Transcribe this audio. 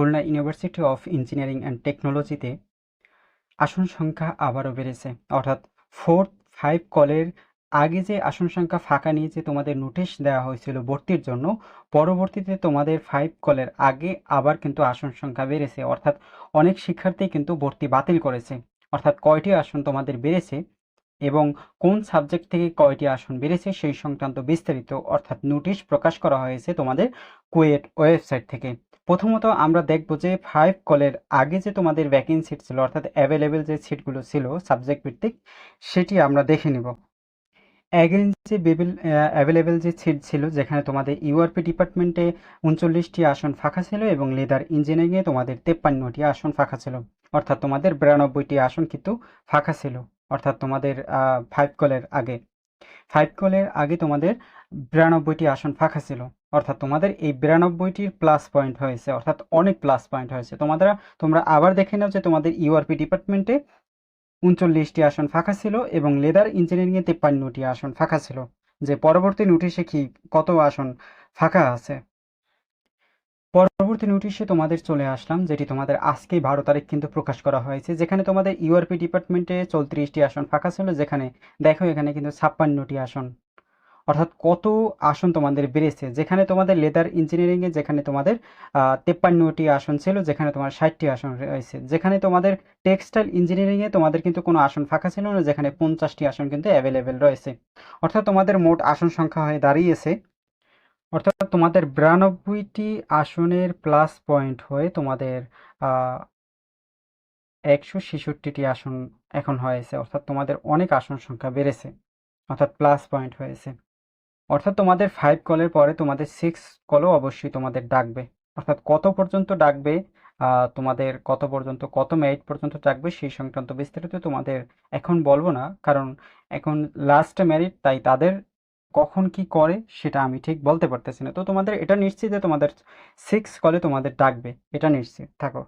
Khulna university of engineering and টেকনোলজিতে আসন সংখ্যা আবারও বেড়েছে। অর্থাৎ ফোর্থ ফাইভ কলের আগে যে আসন সংখ্যা ফাঁকা নিয়ে যে তোমাদের নোটিশ দেওয়া হয়েছিল ভর্তির জন্য, পরবর্তীতে তোমাদের ফাইভ কলের আগে আবার কিন্তু আসন সংখ্যা বেড়েছে। অর্থাৎ অনেক শিক্ষার্থী কিন্তু ভর্তি বাতিল করেছে। অর্থাৎ কয়টি আসন তোমাদের বেড়েছে এবং কোন সাবজেক্ট থেকে কয়টি আসন বেড়েছে সেই সংক্রান্ত বিস্তারিত অর্থাৎ নোটিশ প্রকাশ করা হয়েছে তোমাদের কুয়েট ওয়েবসাইট থেকে। প্রথমত আমরা দেখব যে ফাইভ কলের আগে যে তোমাদের ভ্যাকেন্সি ছিল, অর্থাৎ অ্যাভেলেবেল যে সিটগুলো ছিল সাবজেক্ট ভিত্তিক, সেটি আমরা দেখে নিব। অ্যাগেন যে অ্যাভেলেবেল যে সিট ছিল, যেখানে তোমাদের ইউআরপি ডিপার্টমেন্টে উনচল্লিশটি আসন ফাঁকা ছিল এবং লেদার ইঞ্জিনিয়ারিংয়ে তোমাদের তেপ্পান্নটি আসন ফাঁকা ছিল। অর্থাৎ তোমাদের বিরানব্বইটি আসন কিন্তু ফাঁকা ছিল। অর্থাৎ তোমাদের ফাইভ কলের আগে। ফাইভ কলের আগে তোমাদের বিরানব্বইটি আসন ফাঁকা ছিল। অর্থাৎ তোমাদের এই বিরানব্বইটির প্লাস পয়েন্ট হয়েছে। অর্থাৎ অনেক প্লাস পয়েন্ট হয়েছে। তোমাদের, তোমরা আবার দেখে নাও যে তোমাদের ইউআরপি ডিপার্টমেন্টে উনচল্লিশটি আসন ফাঁকা ছিল এবং লেদার ইঞ্জিনিয়ারিংয়ে তেপ্পান্নটি আসন ফাঁকা ছিল। যে পরবর্তী নোটিশে কি কত আসন ফাঁকা আছে? পরবর্তী নোটিশে তোমাদের চলে আসলাম, যেটি তোমাদের আজকেই বারো তারিখ কিন্তু প্রকাশ করা হয়েছে, যেখানে তোমাদের ইউআরপি ডিপার্টমেন্টে চৌত্রিশটি আসন ফাঁকা ছিল, যেখানে দেখো এখানে কিন্তু ছাপ্পান্নটি আসন। অর্থাৎ কত আসন তোমাদের বেড়েছে, যেখানে তোমাদের লেদার ইঞ্জিনিয়ারিংয়ে যেখানে তোমাদের তেপ্পান্নটি আসন ছিল, যেখানে তোমার ষাটটি আসন রয়েছে। যেখানে তোমাদের টেক্সটাইল ইঞ্জিনিয়ারিংয়ে তোমাদের কিন্তু কোনো আসন ফাঁকা ছিল না, যেখানে পঞ্চাশটি আসন কিন্তু অ্যাভেলেবেল রয়েছে। অর্থাৎ তোমাদের মোট আসন সংখ্যা হয়ে দাঁড়িয়েছে অর্থাৎ তোমাদের বিরানব্বইটি আসনের প্লাস পয়েন্ট হয়ে তোমাদের একশো ছেষট্টিটি আসন এখন হয়েছে। অর্থাৎ তোমাদের অনেক আসন সংখ্যা বেড়েছে। অর্থাৎ প্লাস পয়েন্ট হয়েছে। অর্থাৎ তোমাদের ফাইভ কলের পরে তোমাদের সিক্স কলও অবশ্যই তোমাদের ডাকবে। অর্থাৎ কত পর্যন্ত ডাকবে তোমাদের কত পর্যন্ত, কত মেরিট পর্যন্ত ডাকবে সেই সংক্রান্ত বিস্তারিত তোমাদের এখন বলব না। কারণ এখন লাস্ট মেরিট তাই তাদের কখন কি করে সেটা আমি ঠিক বলতে পারতেছি না। তো তোমাদের এটা নিশ্চিত যে তোমাদের সিক্স কলে তোমাদের ডাকবে। এটা নিশ্চিত। থাকো।